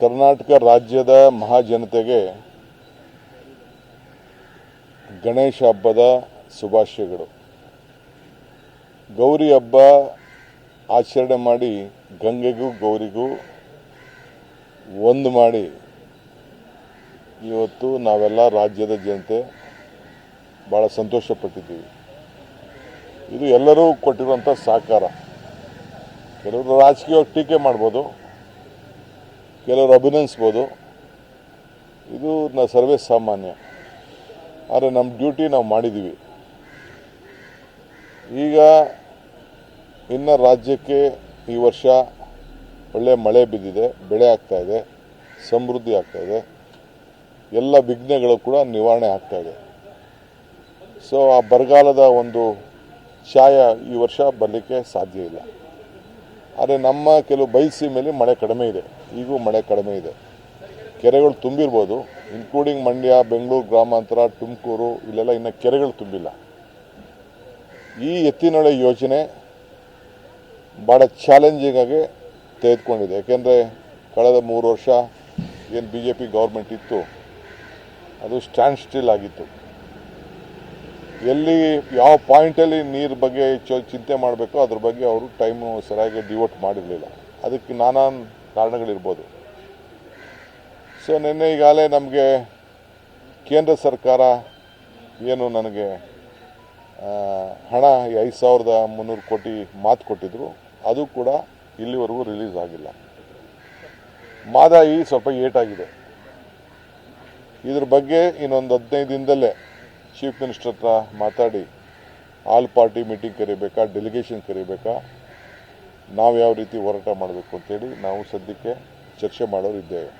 ಕರ್ನಾಟಕ ರಾಜ್ಯದ ಮಹಾಜನತೆಗೆ ಗಣೇಶ ಹಬ್ಬದ ಶುಭಾಶಯಗಳು. ಗೌರಿ ಹಬ್ಬ ಆಚರಣೆ ಮಾಡಿ ಗಂಗೆಗೂ ಗೌರಿಗೂ ಒಂದು ಮಾಡಿ ಇವತ್ತು ನಾವೆಲ್ಲ ರಾಜ್ಯದ ಜನತೆ ಭಾಳ ಸಂತೋಷಪಟ್ಟಿದ್ದೀವಿ. ಇದು ಎಲ್ಲರೂ ಕೊಟ್ಟಿರುವಂಥ ಸಹಕಾರ. ಕೆಲವರು ರಾಜಕೀಯವಾಗಿ ಟೀಕೆ ಮಾಡ್ಬೋದು. ಕೆಲವರು ಅಭಿನಂದಿಸ್ಬೋದು ಇದು ನಾ ಸರ್ವೇ ಸಾಮಾನ್ಯ. ಆದರೆ ನಮ್ಮ ಡ್ಯೂಟಿ ನಾವು ಮಾಡಿದ್ದೀವಿ ಈಗ ಇನ್ನ ರಾಜ್ಯಕ್ಕೆ ಈ ವರ್ಷ ಒಳ್ಳೆಯ ಮಳೆ ಬಿದ್ದಿದೆ, ಬೆಳೆ ಆಗ್ತಾ ಇದೆ, ಸಮೃದ್ಧಿ ಆಗ್ತಾ ಇದೆ. ಎಲ್ಲ ವಿಘ್ನಗಳು ಕೂಡ ನಿವಾರಣೆ ಆಗ್ತಾ ಇದೆ. ಸೊ ಆ ಬರಗಾಲದ ಒಂದು ಛಾಯ ಈ ವರ್ಷ ಬರಲಿಕ್ಕೆ ಸಾಧ್ಯ ಇಲ್ಲ. ಆದರೆ ನಮ್ಮ ಕೆಲವು ಬಯಲುಸೀಮೆಯಲ್ಲಿ ಮಳೆ ಕಡಿಮೆ ಇದೆ. ಈಗೂ ಮಳೆ ಕಡಿಮೆ ಇದೆ. ಕೆರೆಗಳು ತುಂಬಿರ್ಬೋದು. ಇನ್ಕ್ಲೂಡಿಂಗ್ ಮಂಡ್ಯ, ಬೆಂಗಳೂರು ಗ್ರಾಮಾಂತರ, ತುಮಕೂರು, ಇಲ್ಲೆಲ್ಲ ಇನ್ನು ಕೆರೆಗಳು ತುಂಬಿಲ್ಲ. ಈ ಎತ್ತಿನೊಳೆ ಯೋಜನೆ ಭಾಳ ಚಾಲೆಂಜಿಂಗ್ ಆಗಿ ತೆಗೆದುಕೊಂಡಿದೆ. ಯಾಕೆಂದರೆ ಕಳೆದ ಮೂರು ವರ್ಷ ಏನು ಬಿ ಜೆ ಪಿ ಗೌರ್ಮೆಂಟ್ ಇತ್ತು, ಅದು ಸ್ಟ್ಯಾಂಡ್ ಸ್ಟಿಲ್ ಆಗಿತ್ತು. ಎಲ್ಲಿ ಯಾವ ಪಾಯಿಂಟಲ್ಲಿ ನೀರು ಬಗ್ಗೆ ಚಿಂತೆ ಮಾಡಬೇಕೋ ಅದ್ರ ಬಗ್ಗೆ ಅವರು ಟೈಮು ಸರಿಯಾಗಿ ಡಿವೋಟ್ ಮಾಡಿರಲಿಲ್ಲ. ಅದಕ್ಕೆ ನಾನಾ ಕಾರಣಗಳಿರ್ಬೋದು. ಸೊ ನಿನ್ನೆ ಈಗಾಗಲೇ ನಮಗೆ ಕೇಂದ್ರ ಸರ್ಕಾರ ಏನು ನನಗೆ ಹಣ ಐದು ಸಾವಿರದ ಮುನ್ನೂರು ಕೋಟಿ ಮಾತು ಕೊಟ್ಟಿದ್ರು. ಅದು ಕೂಡ ಇಲ್ಲಿವರೆಗೂ ರಿಲೀಸ್ ಆಗಿಲ್ಲ. ಮಾದಾಯಿ ಸ್ವಲ್ಪ ಏಟಾಗಿದೆ. ಇದ್ರ ಬಗ್ಗೆ ಇನ್ನೊಂದು ಹದಿನೈದು ದಿನದಲ್ಲೇ ಚೀಫ್ ಮಿನಿಸ್ಟರ್ ಹತ್ರ ಮಾತಾಡಿ, ಆಲ್ ಪಾರ್ಟಿ ಮೀಟಿಂಗ್ ಕರಿಬೇಕಾ, ಡೆಲಿಗೇಷನ್ ಕರಿಬೇಕಾ, ನಾವು ಯಾವ ರೀತಿ ಹೋರಾಟ ಮಾಡಬೇಕು ಅಂತೇಳಿ ನಾವು ಸದ್ಯಕ್ಕೆ ಚರ್ಚೆ ಮಾಡೋರು ಇದ್ದೇವೆ